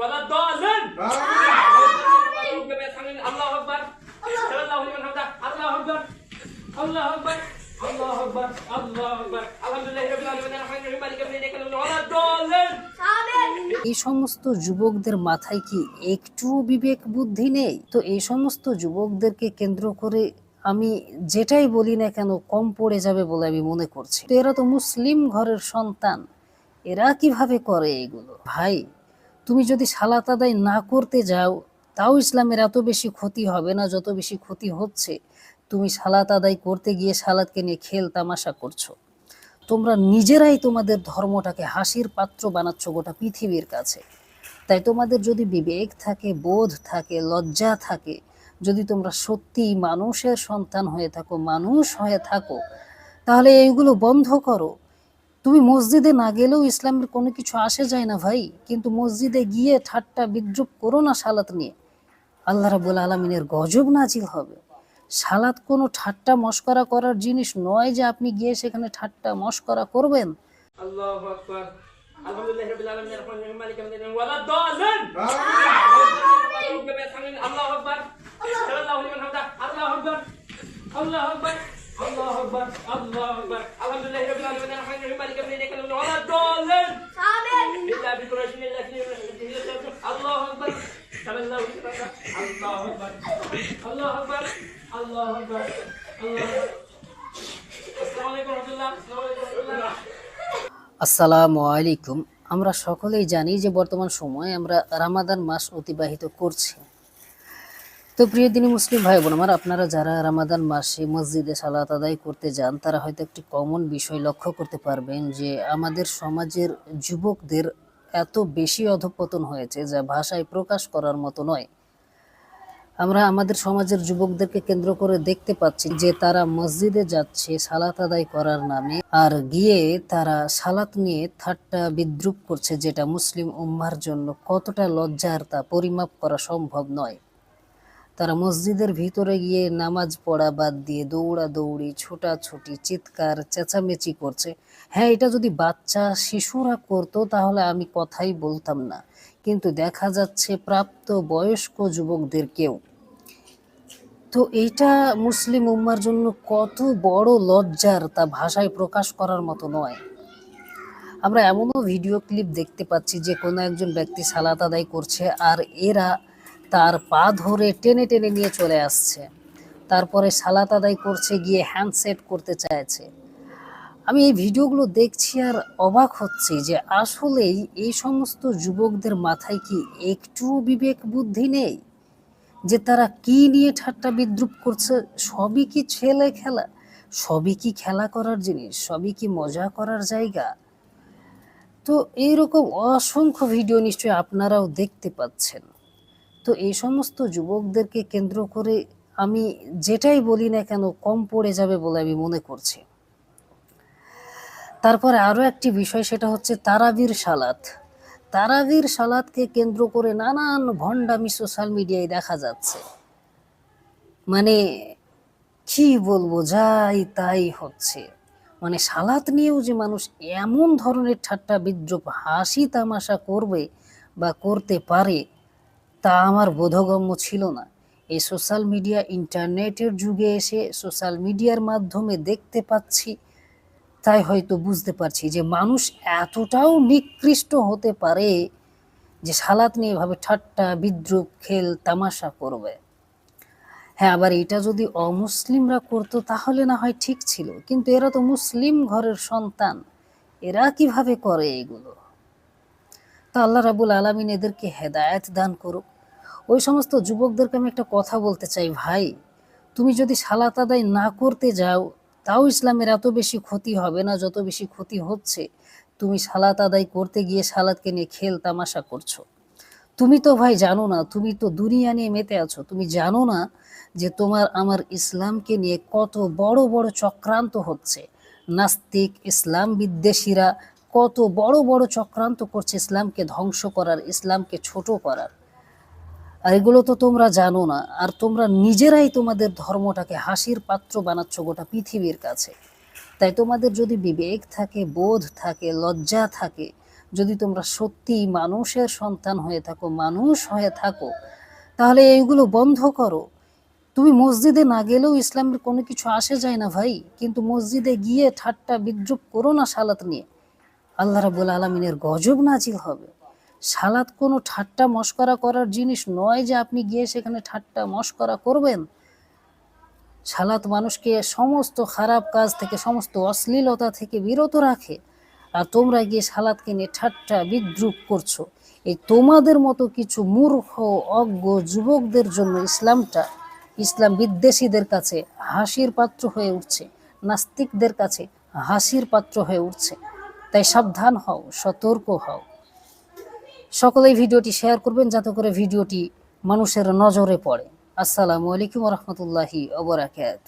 ولا الضالين الله اكبر سمع الله لمن حمده الله اكبر الله اكبر الله اكبر الله اكبر الحمد لله رب العالمين الرحمن الرحيم مالك يوم الدين ولا الضالين এই সমস্ত যুবকদের মাথায় কি একটুও বিবেক বুদ্ধি নেই তো এই সমস্ত যুবকদেরকে কেন্দ্র করে আমি যেটাই বলি না কেন কম পড়ে যাবে বলে আমি মনে করছি তো এরা তো মুসলিম ঘরের সন্তান এরা কিভাবে করে এগুলো ভাই তুমি যদি সালাত আদায় না করতে যাও, তাও ইসলামের এত বেশি ক্ষতি হবে না যত বেশি ক্ষতি হচ্ছে। তুমি সালাত আদায় করতে গিয়ে সালাদকে নিয়ে খেল তামাশা করছ। তোমরা নিজেরাই তোমাদের ধর্মটাকে হাসির পাত্র বানাচ্ছ গোটা পৃথিবীর কাছে। তাই তোমাদের যদি বিবেক থাকে, বোধ থাকে, লজ্জা থাকে, যদি তোমরা সত্যি মানুষের সন্তান হয়ে থাকো, মানুষ হয়ে থাকো, তাহলে এইগুলো বন্ধ করো। তুমি মসজিদে না গেলেও ইসলামের কোনো কিছু আসে যায় না ভাই। কিন্তু মসজিদে গিয়ে ঠাট্টা বিদ্রুপ করো না সালাত নিয়ে। আল্লাহ রাবুল আলমিনের গজব নাজিল হবে। সালাত কোনো ঠাট্টা মস্করা করার জিনিস নয় যে আপনি গিয়ে সেখানে ঠাট্টা মস্করা করবেন। আলহামদুলিল্লাহ আসসালামু আলাইকুম আমরা সকলেই জানি যে বর্তমান সময়ে আমরা রামাদান মাস অতিবাহিত করছি। তো প্রিয় দিনী মুসলিম ভাই বোন আমার আপনারা যারা রামাদান মাসে মসজিদে সালাত আদায় করতে যান, তারা হয়তো একটি কমন বিষয় লক্ষ্য করতে পারবেন যে আমাদের সমাজের যুবকদের এত বেশি অধপতন হয়েছে যা ভাষায় প্রকাশ করার মতো নয়। আমরা আমাদের সমাজের যুবকদেরকে কেন্দ্র করে দেখতে পাচ্ছি যে তারা মসজিদে যাচ্ছে, সালাত আদায় করার নামে, আর গিয়ে তারা সালাত নিয়ে ঠাট্টা বিদ্রুপ করছে যেটা মুসলিম উম্মার জন্য কতটা লজ্জার তা পরিমাপ করা সম্ভব নয়। তারা মসজিদের ভিতরে গিয়ে নামাজ পড়া বাদ দিয়ে দৌড়া দৌড়ি ছোটাছুটি, চিৎকার, চেঁচামেচি করছে। হ্যাঁ এটা যদি বাচ্চা, শিশুরা করতো তাহলে আমি কথাই বলতাম না। কিন্তু দেখা যাচ্ছে প্রাপ্ত বয়স্ক যুবকদের কেউ। তো এইটা মুসলিম উম্মার জন্য কত বড় লজ্জার তা ভাষায় প্রকাশ করার মতো নয়। আমরা এমনও ভিডিও ক্লিপ দেখতে পাচ্ছি যে কোনো একজন ব্যক্তি সালাত আদায় করছে আর এরা তার পা ধরে টেনে টেনে নিয়ে চলে আসছে। তারপরে সালাত আদায় করছে, গিয়ে হ্যান্ডসেট করতে চাইছে। আমি এই ভিডিওগুলো দেখছি আর অবাক হচ্ছি যে আসলেই এই সমস্ত যুবকদের মাথায় কি একটুও বিবেক বুদ্ধি নেই? যে তারা কি নিয়ে ঠাট্টা বিদ্রুপ করছে, সবই কি ছেলে খেলা, সবই কি খেলা করার জিনিস, সবই কি মজা করার জায়গা? তো এইরকম অসংখ্য ভিডিও নিশ্চয়ই আপনারাও দেখতে পাচ্ছেন। তো এই সমস্ত যুবকদেরকে কেন্দ্র করে আমি যেটাই বলি না কেন, কম পড়ে যাবে বলে আমি মনে করছি। তারপরে আরও একটি বিষয়, সেটা হচ্ছে তারাবির সালাত। তারাবির সালাদকে কেন্দ্র করে নানান ভণ্ডামি সোশ্যাল মিডিয়ায় দেখা যাচ্ছে। মানে কি বলব, যাই তাই হচ্ছে। মানে সালাত নিয়েও যে মানুষ এমন ধরনের ঠাট্টা বিদ্রুপ, হাসি তামাশা করবে বা করতে পারে তা আমার বোধগম্য ছিল না। এই সোশ্যাল মিডিয়া ইন্টারনেটের যুগে এসে সোশ্যাল মিডিয়ার মাধ্যমে দেখতে পাচ্ছি, তাই হয়তো বুঝতে পারছি যে মানুষ এতটাও নিকৃষ্ট হতে পারে যে সালাত নিয়ে এভাবে ঠাট্টা, বিদ্রুপ, খেল, তামাশা করবে। হ্যাঁ আবার এটা যদি অমুসলিমরা করতো তাহলে না হয় ঠিক ছিল, কিন্তু এরা তো মুসলিম ঘরের সন্তান। এরা কীভাবে করে এগুলো? তা আল্লাহ রাবুল আলমিন এদেরকে হেদায়েত দান করুক। ওই সমস্ত যুবকদেরকে আমি একটা কথা বলতে চাই, ভাই। তুমি যদি সালাত আদায় না করতে যাও, তাও ইসলামের এত বেশি ক্ষতি হবে না, যত বেশি ক্ষতি হচ্ছে। তুমি সালাত আদায় করতে গিয়ে সালাদকে নিয়ে খেল তামাশা করছ। তুমি তো ভাই জানো না, তুমি তো দুনিয়া নিয়ে মেতে আছো। তুমি জানো না যে তোমার, আমার ইসলামকে নিয়ে কত বড় বড় চক্রান্ত হচ্ছে। নাস্তিক, ইসলাম বিদ্বেষীরা কত বড় বড় চক্রান্ত করছে ইসলামকে ধ্বংস করার, ইসলামকে ছোট করার। আর এগুলো তো তোমরা জানো না, আর তোমরা নিজেরাই তোমাদের ধর্মটাকে হাসির পাত্র বানাচ্ছ গোটা পৃথিবীর কাছে। তাই তোমাদের যদি বিবেক থাকে, বোধ থাকে, লজ্জা থাকে, যদি তোমরা সত্যি মানুষের সন্তান হয়ে থাকো, মানুষ হয়ে থাকো, তাহলে এইগুলো বন্ধ করো। তুমি মসজিদে না গেলেও ইসলামের কোনো কিছু আসে যায় না ভাই, কিন্তু মসজিদে গিয়ে ঠাট্টা বিদ্রুপ করো না সালাত নিয়ে। আল্লাহ রাবুল আলমিনের গজব নাজিল হবে। সালাত কোনো ঠাট্টা মস্করা করার জিনিস নয় যে আপনি গিয়ে সেখানে ঠাট্টা মস্করা করবেন। সালাত মানুষকে সমস্ত খারাপ কাজ থেকে, সমস্ত অশ্লীলতা থেকে বিরত রাখে। আর তোমরা গিয়ে সালাদকে নিয়ে ঠাট্টা বিদ্রুপ করছ। এই তোমাদের মতো কিছু মূর্খ, অজ্ঞ যুবকদের জন্য ইসলামটা, ইসলাম বিদ্বেষীদের কাছে হাসির পাত্র হয়ে উঠছে। নাস্তিকদের কাছে হাসির পাত্র হয়ে উঠছে। তাই সাবধান হও, সতর্ক হও। সকলেই ভিডিওটি শেয়ার করবেন যাতে করে ভিডিওটি মানুষের নজরে পড়ে। আসসালামু আলাইকুম রহমতুল্লাহি অবরাকাত